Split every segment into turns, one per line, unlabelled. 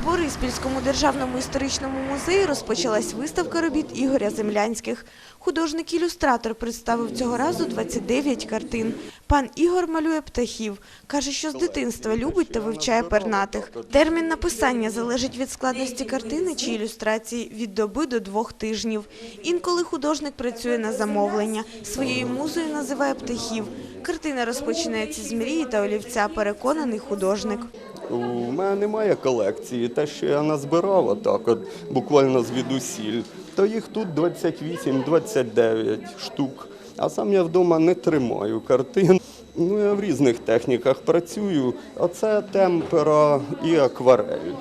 В Бориспільському державному історичному музеї розпочалась виставка робіт Ігоря Землянських. Художник-ілюстратор представив цього разу 29 картин. Пан Ігор малює птахів. Каже, що з дитинства любить та вивчає пернатих. Термін написання залежить від складності картини чи ілюстрації від доби до двох тижнів. Інколи художник працює на замовлення. Своєю музою називає птахів. Картина розпочинається з мрії та олівця, переконаний художник.
У мене немає колекції. Те, що я назбирав, отак, от, буквально звідусіль, то їх тут 28-29 штук. А сам я вдома не тримаю картин. Ну, я в різних техніках працюю, а це темпера і акварель.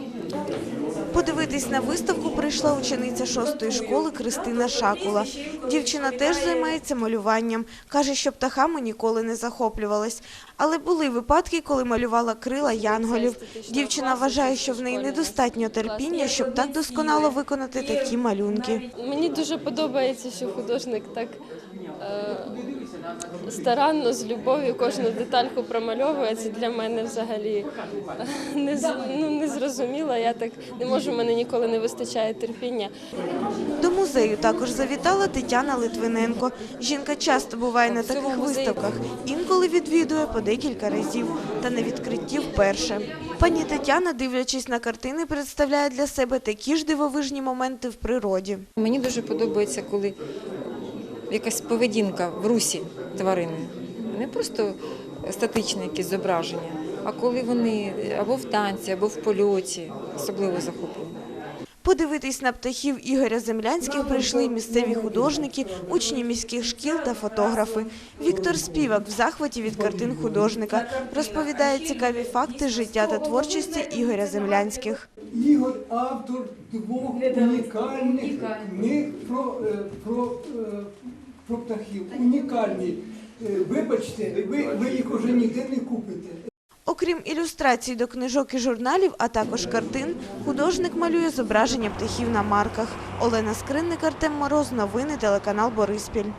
Подивитись на виставку прийшла учениця шостої школи Кристина Шакула. Дівчина теж займається малюванням. Каже, що птахами ніколи не захоплювалась. Але були випадки, коли малювала крила янголів. Дівчина вважає, що в неї недостатньо терпіння, щоб так досконало виконати такі малюнки.
Мені дуже подобається, що художник так старанно, з любов'ю кожну детальку промальовує. Це для мене взагалі е, не, з- ну, не зрозуміло. Я так не можу, в мене ніколи не вистачає терпіння.
До музею також завітала Тетяна Литвиненко. Жінка часто буває на таких виставках, інколи відвідує по декілька разів, та на відкритті вперше. Пані Тетяна, дивлячись на картини, представляє для себе такі ж дивовижні моменти в природі.
Мені дуже подобається, коли якась поведінка в русі тварини. Не просто статичне якесь зображення, а коли вони або в танці, або в польоті, особливо захоплені.
Подивитись на птахів Ігоря Землянських прийшли місцеві художники, учні міських шкіл та фотографи. Віктор Співак в захваті від картин художника розповідає цікаві факти життя та творчості Ігоря Землянських.
Ігор автор двох унікальних книг про, е, про, е, про птахів. Унікальні. Е, Вибачте, ви, ви їх уже ніде не купите.
Окрім ілюстрацій до книжок і журналів, а також картин, художник малює зображення птахів на марках. Олена Скринник, Артем Мороз, новини телеканал Бориспіль.